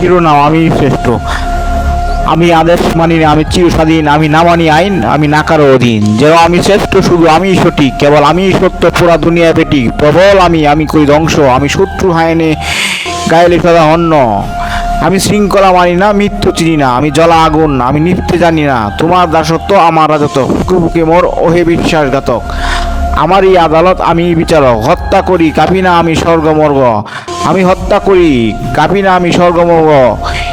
শিরোনাম, আমি শ্রেষ্ঠ। আমি আদেশ মানি না, আমি চিরস্বাধীন, আমি না মানি আইন, আমি না কারও অধীন। যেন আমি শ্রেষ্ঠ, শুধু আমি সঠিক, কেবল আমি সত্য, পুরা দুনিয়া বেটি। প্রবল আমি আমি করি ধ্বংস, আমি শত্রু হায়নে গায়েলে সদা অন্য আমি শৃঙ্খলা মানি না, মৃত্যু চিনি না, আমি জলা আগুন, আমি নিত্যে জানি না, তোমার দাসত্ব আমার রাজত্ব। বুকে মোর, ওহে বিশ্বাসঘাতক। আমারই আদালত আমি বিচারক, হত্যা করি কাঁপি না আমি স্বর্গমর্গ আমি হত্যা করি কাঁপি না আমি স্বর্গমর্গ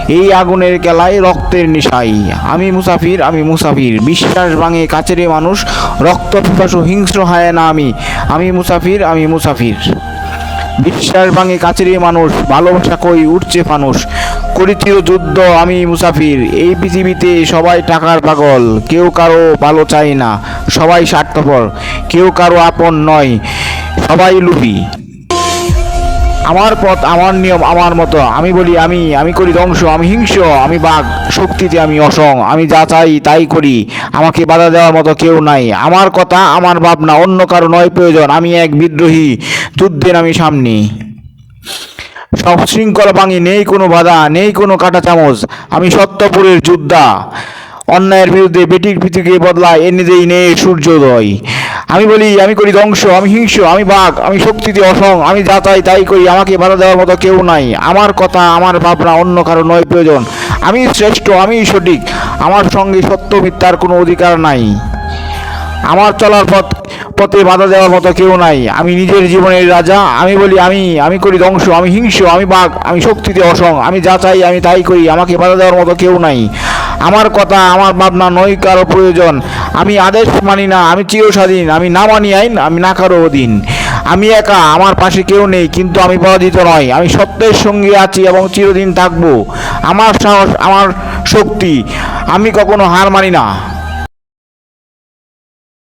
এই আগুনের কেলায় রক্তের নিশাই। আমি মুসাফির আমি মুসাফির। বিশ্বাস ভাঙে কাছেরে মানুষ, রক্ত পিপাসু হিংস্র হয় না আমি। আমি মুসাফির আমি মুসাফির। বিশ্বাস ভাঙে কাছেরে মানুষ, ভালোবাসা কই উঠছে ফানুষ। করিছিল যুদ্ধ, আমি মুসাফির। এই পৃথিবীতে সবাই টাকার পাগল, কেউ কারও ভালো চায় না, সবাই স্বার্থপর, কেউ কারও আপন নয়, সবাই লুবি আমার পথ, আমার নিয়ম, আমার মতো, আমি বলি আমি আমি করি ধ্বংস, আমি হিংস্র, আমি বাঘ, শক্তিতে আমি অসং, আমি যা চাই তাই করি, আমাকে বাধা দেওয়ার মতো কেউ নাই। আমার কথা, আমার ভাবনা, অন্য কারও নয় প্রয়োজন, আমি এক বিদ্রোহী, যুদ্ধের আমি সামনে। সব শৃঙ্খলা ভাঙি, নেই কোনো বাধা, নেই কোনো কাটা চামচ। আমি সত্যপুরের যোদ্ধা। অন্যায়ের বিরুদ্ধে বেটির পৃথিবীকে বদলা এনে দেই নেই সূর্যোদয়। আমি বলি, আমি করি ধ্বংস, আমি হিংস আমি বাঘ, আমি শক্তিতে অসং, আমি যা চাই তাই করি, আমাকে বাধা দেওয়ার মতো কেউ নাই। আমার কথা, আমার ভাবনা অন্য কারও নয় প্রয়োজন। আমি শ্রেষ্ঠ, আমি সঠিক, আমার সঙ্গে সত্য মিথ্যার কোনো অধিকার নাই। আমার চলার পথ পথে বাধা দেওয়ার মতো কেউ নাই। আমি নিজের জীবনের রাজা, আমি বলি, আমি আমি করি ধ্বংস, আমি হিংস আমি বাঘ, আমি শক্তিতে অসং, আমি যা চাই আমি তাই করি, আমাকে বাধা দেওয়ার মতো কেউ নাই। আমার কথা, আমার ভাবনা নয় কারও প্রয়োজন। আমি আদেশ মানি না, আমি চিরস্বাধীন, আমি না মানি আইন, আমি না কারও অধীন। আমি একা, আমার পাশে কেউ নেই, কিন্তু আমি পরাজিত নয় আমি সত্যের সঙ্গে আছি এবং চিরদিন থাকব। আমার সাহস, আমার শক্তি, আমি কখনো হার মানি না।